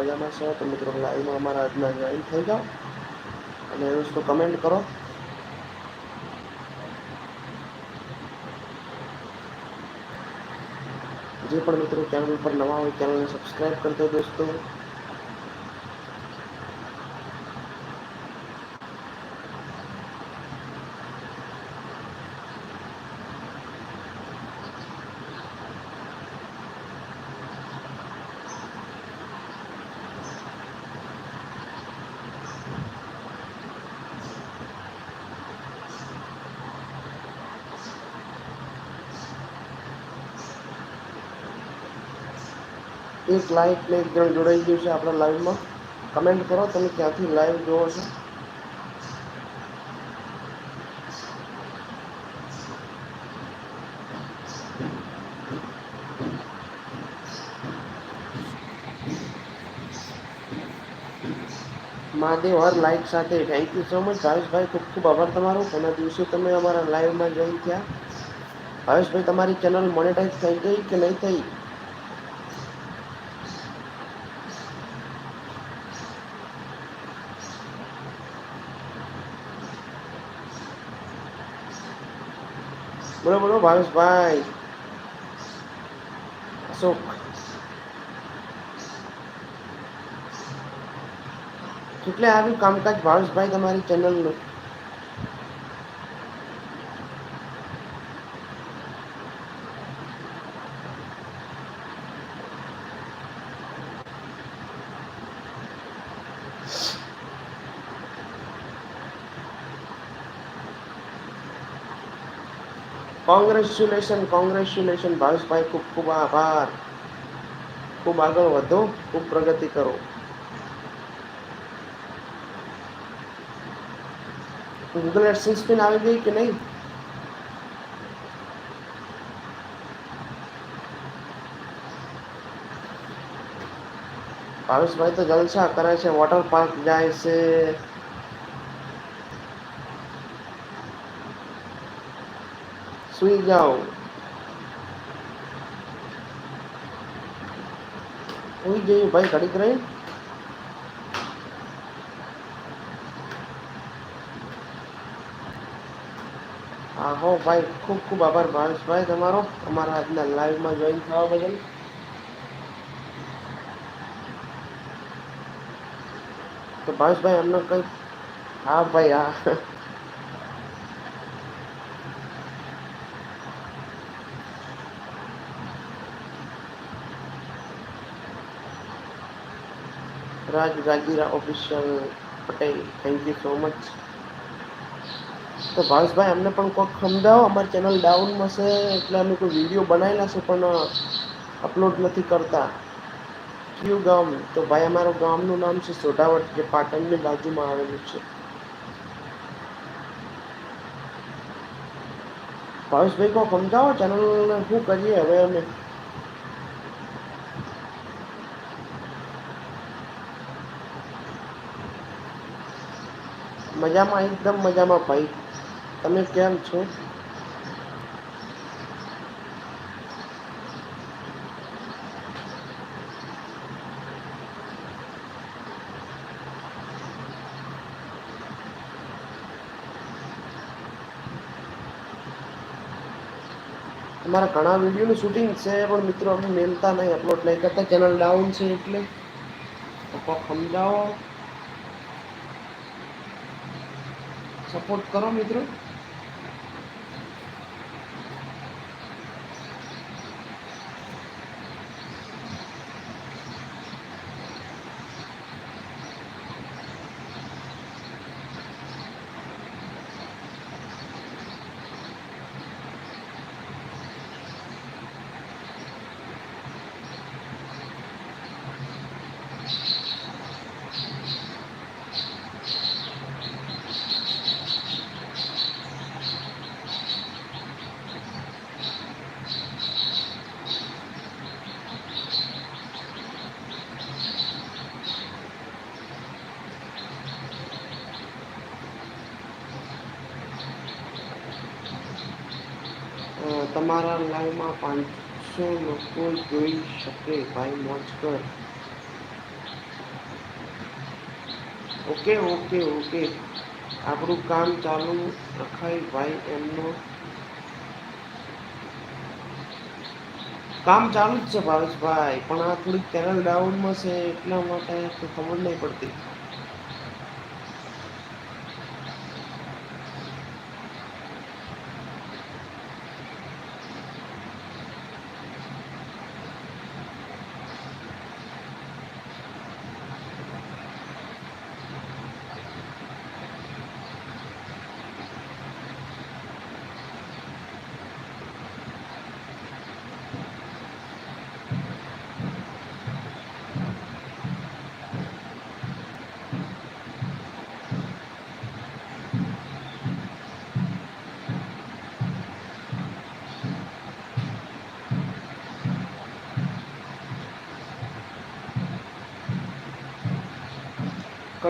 મજામાં છો તો મિત્રો લાઈવમાં અમારા આજના જોઈન થઈ જાઓ અને એ વસ્તુ કમેન્ટ કરો. જે પણ મિત્રો ચેનલ પર નવા હોય ચેનલને સબસ્ક્રાઈબ કરી દો દોસ્તો. એક લાઈક ને જણ જોડાઈ ગયું છે આપણા લાઈવમાં કમેન્ટ કરો, તમે ક્યાંથી લાઈવ જોવો છો? મહાદેવ, હર લાઈક સાથે. થેન્ક યુ સો મચ ભાવેશભાઈ, ખૂબ ખૂબ આભાર તમારો. એના દિવસે તમે અમારા લાઈવમાં જોઈન થયા. ભાવેશભાઈ, તમારી ચેનલ મોનેટાઈઝ થઈ ગઈ કે નહીં થઈ? બોલો બોલો ભાવેશભાઈ. અશોક. કેટલે આવ્યું કામકાજ ભાવેશભાઈ તમારી ચેનલનું કોંગ્રેચ્યુલેશન કોંગ્રેચ્યુલેશન ભાવેશભાઈ ખૂબ ખૂબ આભાર. ખૂબ આગળ વધો, ખૂબ પ્રગતિ કરો. ગૂગલ એડસન્સ પિન આવી ગઈ કે નહીં? ભાવેશભાઈ તો જલસા કરે છે વોટર પાર્ક જાય છે. સુઈ જાઓ સુઈ જઈએ ભાઈ ઘડીક રહી હા હો ભાઈ ખૂબ ખૂબ આભાર ભાવેશભાઈ તમારો અમારા આજના લાઈવમાં જોઈન થવા બદલ તો ભાવેશભાઈ અમને કંઈ હા ભાઈ હા Raj રાગીરા official Patel. Thank you so much તો ભાવેશભાઈ, અમને પણ કોઈક સમજાવો, અમારી ચેનલ ડાઉનમાં છે, એટલે અમે કોઈ વીડિયો બનાવેલા છે, પણ અપલોડ નથી કરતા. કયું ગામ? તો ભાઈ, અમારું ગામનું નામ છે સોઢાવટ, જે પાટણની બાજુમાં આવેલું છે. ભાવેશભાઈ કોઈ સમજાવો ચેનલને શું કરીએ હવે અમે? મજામાં, એકદમ મજામાં ભાઈ. તમે કેમ છો? અમારા ઘણા વિડીયોનું શૂટિંગ છે, પણ મિત્રો અમે મેલતા નહીં. અપલોડ નહીં કરતા. ચેનલ ડાઉન છે એટલે. પપ્પા, સમજાવો? સપોર્ટ કરો મિત્રો. તમારા લાઈવમાં પાંચસો લોકો જોઈ શકે. ભાઈ, મોજ કર. Okay okay okay. આપણું કામ ચાલુ રખાય ભાઈ એમનો. કામ ચાલુ જ છે ભાવેશભાઈ, પણ આ થોડીક ચેનલ ડાઉનમાં છે એટલા માટે ખબર નહીં પડતી.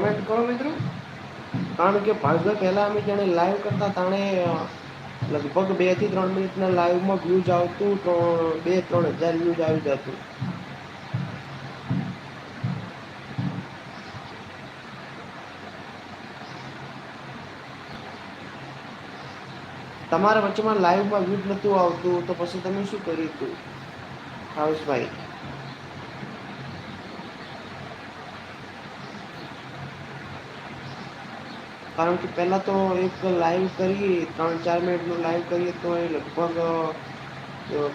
કમેન્ટ કરો મિત્રો. કારણ કે ભાગભાઈ પહેલાં અમે જાણે લાઈવ કરતા તાણે લગભગ બેથી ત્રણ મિનિટના લાઈવમાં વ્યૂઝ આવતું ત્રણ બે ત્રણ હજાર વ્યૂઝ આવી જતું. તમારા વચ્ચેમાં લાઈવમાં વ્યૂઝ નહોતું આવતું, તો પછી તમે શું કર્યું હતું? હાઉસભાઈ કારણ કે પહેલાં તો એક લાઈવ કરીએ ત્રણ, ચાર મિનિટનું લાઈવ કરીએ તો એ લગભગ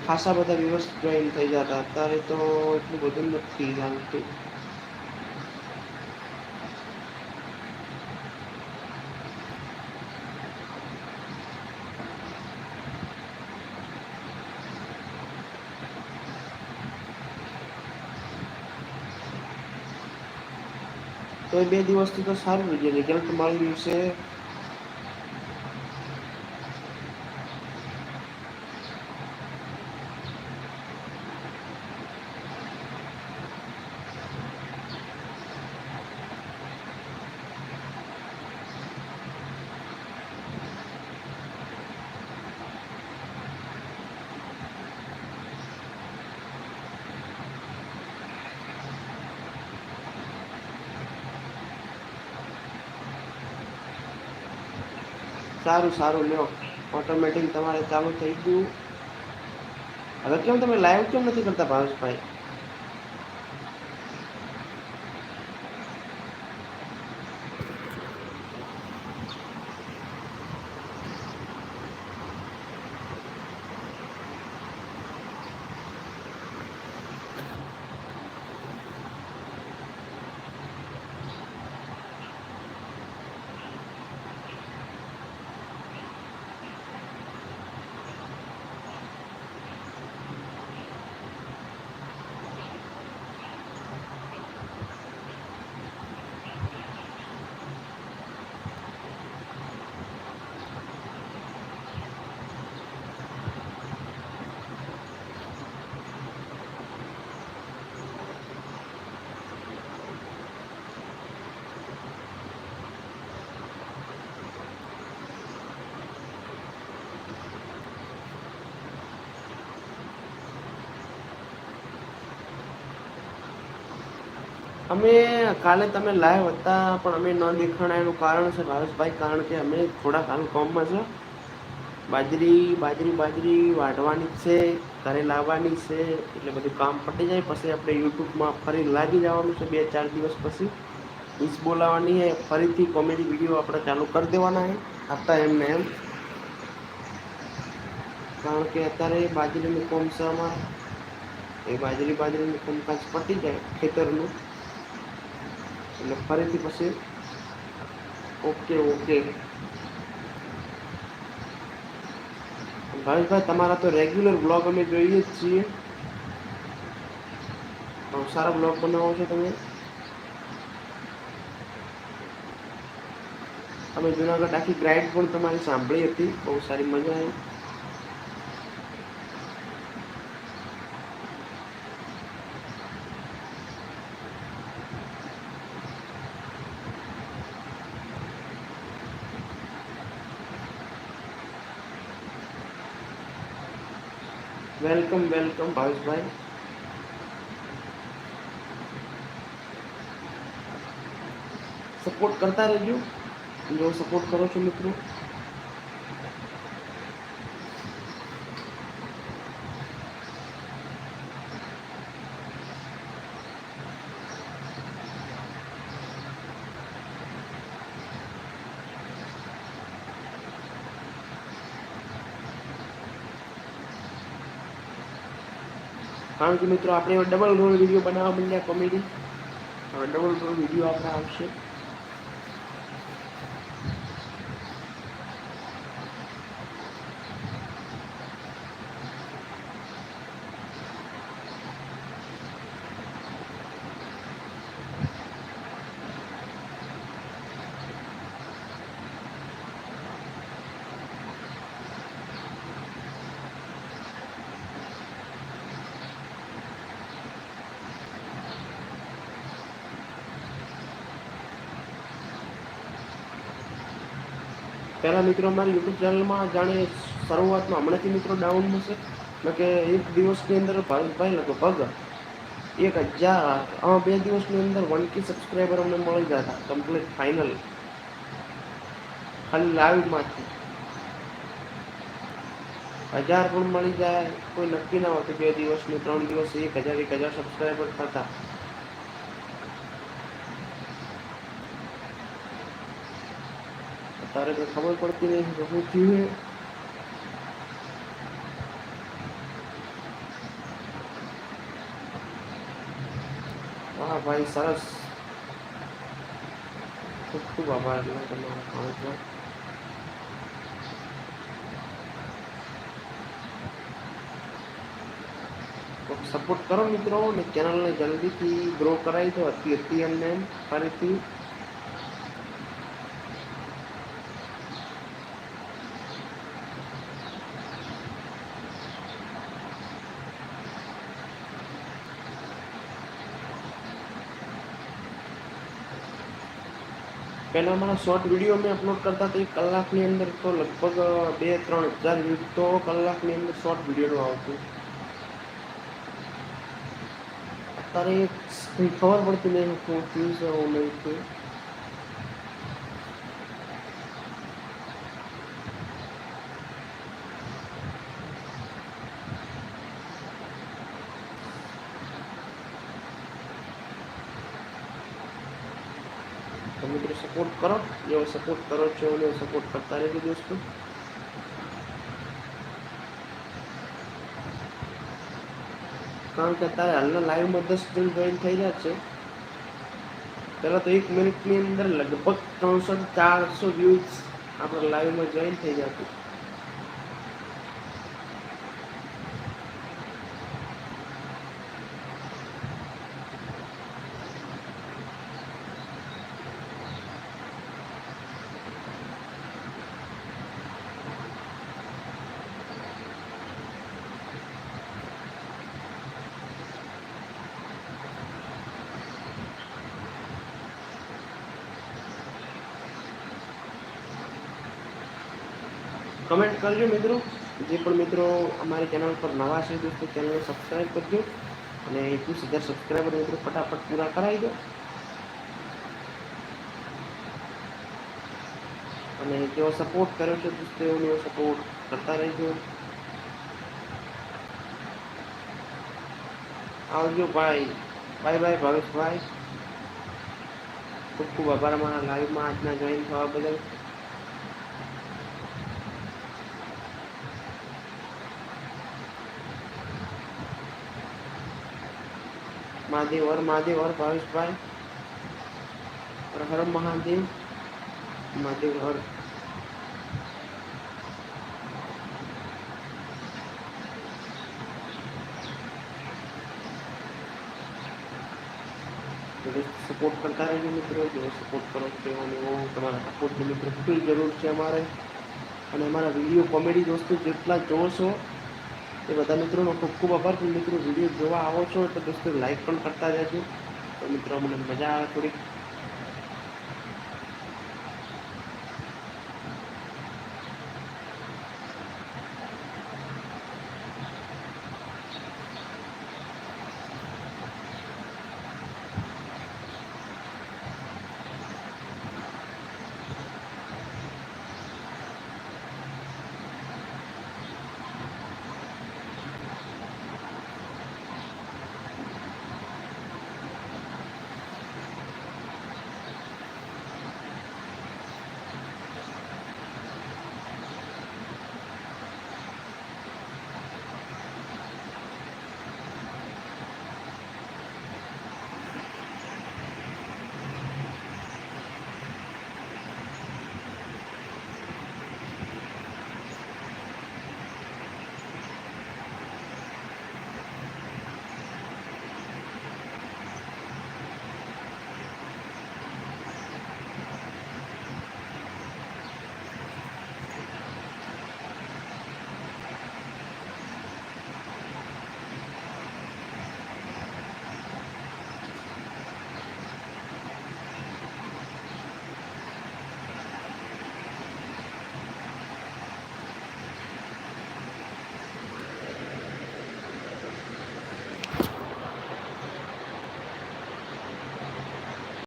ખાસા બધા વ્યવસ્થિત જોઈન થઈ જતા. અત્યારે તો એટલું બધું નથી જાણતું તો બે દિવસથી તો સારું રિઝલ્ટ મારું દિવસે સારું સારું, લ્યો. ઓટોમેટિક તમારે ચાલુ થઈ ગયું. હવે કેમ તમે લાઈવ કેમ નથી કરતા ભાવેશભાઈ? અમે કાલે તમે લાઈવ હતા, પણ અમે ન દેખાણા એનું કારણ છે ભાવેશભાઈ કારણ કે અમે થોડાક હાલ કોમમાં છે. બાજરી બાજરી બાજરી વાઢવાની છે, ઘરે લાવવાની છે, એટલે બધું કામ પટી જાય. પછી આપણે યુટ્યુબમાં ફરી લાગી જવાનું છે, બે, ચાર દિવસ પછી. ઈસ બોલાવવાની છે ફરીથી કોમેડી વીડિયો આપણે ચાલુ કરી દેવાના છે એમ એમને એમ. કારણ કે અત્યારે બાજરીનું કોમસામાં, એ બાજરી, બાજરીનું કોમકાજ પટી જાય ખેતરનું. એટલે ફરીથી પછી ઓકે ઓકે. ભાવેશભાઈ, તમારા તો રેગ્યુલર બ્લોગ અમે જોઈએ જ છીએ. સારા બ્લોગ બનાવો છો તમે. અમે જુનાગઢ આખી ગ્રાઇડ પણ તમારી સાંભળી હતી. બહુ સારી મજા આવી. વેલકમ વેલકમ ભાવેશભાઈ સપોર્ટ કરતા રહેજો જો સપોર્ટ કરો છો મિત્રો કારણ કે મિત્રો, આપણે ડબલ રોલ વીડિયો બનાવવા માંડ્યા કોમેડી હવે ડબલ રોલ વીડિયો આપણે આવશે. પહેલાં મિત્રો મારી યુટ્યુબ ચેનલમાં જાણે શરૂઆતમાં હમણાંથી મિત્રો ડાઉન હશે. એટલે કે એક દિવસની અંદર ભાઈ લગભગ એક હજાર બે દિવસની અંદર વન કે સબસ્ક્રાઈબર અમને મળી જતા કમ્પ્લીટ ફાઇનલ ખાલી લાઈવમાંથી હજાર પણ મળી જાય, કોઈ નક્કી ના હોતું બે દિવસની, ત્રણ દિવસ, એક હજાર એક હજાર સબસ્ક્રાઈબર થતા. તારે કંઈ ખબર પડતી નહીં કે શું થયું વાહ ભાઈ સરસ ખૂબ ખૂબ આભાર તમારો કાઉન્ટનો સપોર્ટ કરો મિત્રો અને ચેનલને જલ્દીથી ગ્રો કરાવી દો હતી હતી એમને ફરીથી પહેલાં મારા શોર્ટ વીડિયો મેં અપલોડ કરતા તો એક કલાકની અંદર તો લગભગ બે, ત્રણ હજાર વ્યૂઝ તો કલાકની અંદર શોર્ટ વિડીયોનું આવતું. અત્યારે ખબર પડતી નહીં શું ફ્યુઝ છે હું નહીં મિત્રો સપોર્ટ કરો. જેઓ સપોર્ટ કરો છો એવો સપોર્ટ કરતા રહેજો દોસ્તો. કારણ કે અત્યારે હાલના લાઈવમાં દસ જણ જોઈન થઈ રહ્યા છે. પહેલાં તો એક મિનિટની અંદર લગભગ ત્રણસો ચારસો વ્યૂઝ આપણે લાઈવમાં જોઈન થઈ જતું કમેન્ટ કરજો મિત્રો. જે પણ મિત્રો અમારી ચેનલ પર નવા છે, દોસ્તો ચેનલને સબસ્ક્રાઈબ કરજો. અને એકવીસ હજાર સબસ્ક્રાઈબર મિત્રો, ફટાફટ પૂરા કરાવી દો. અને જેવો સપોર્ટ કર્યો છે, દોસ્તો એવો સપોર્ટ કરતા રહેજો. આવજો ભાઈ. બાય બાય ભાવેશભાઈ. ખૂબ ખૂબ આભાર અમારા લાઈવમાં આજના જોઈન થવા બદલ. મહાદેવ હર મહાદેવ હર ભાવેશભાઈ હર હર મહાદેવ મહાદેવ હર સપોર્ટ કરતા રહેજો મિત્રો જેવો સપોર્ટ કરો છો અને એવો તમારા સપોર્ટની મિત્રો ફૂલ જરૂર છે અમારે અને અમારા વીડિયો કોમેડી દોસ્તો જેટલા જોવો છો એ બધા મિત્રોનો ખૂબ ખૂબ આભાર. મિત્રો વીડિયો જોવા આવો છો તો દોસ્તો લાઈક પણ કરતા જજો તો મિત્રો, મને મજા આવે થોડીક.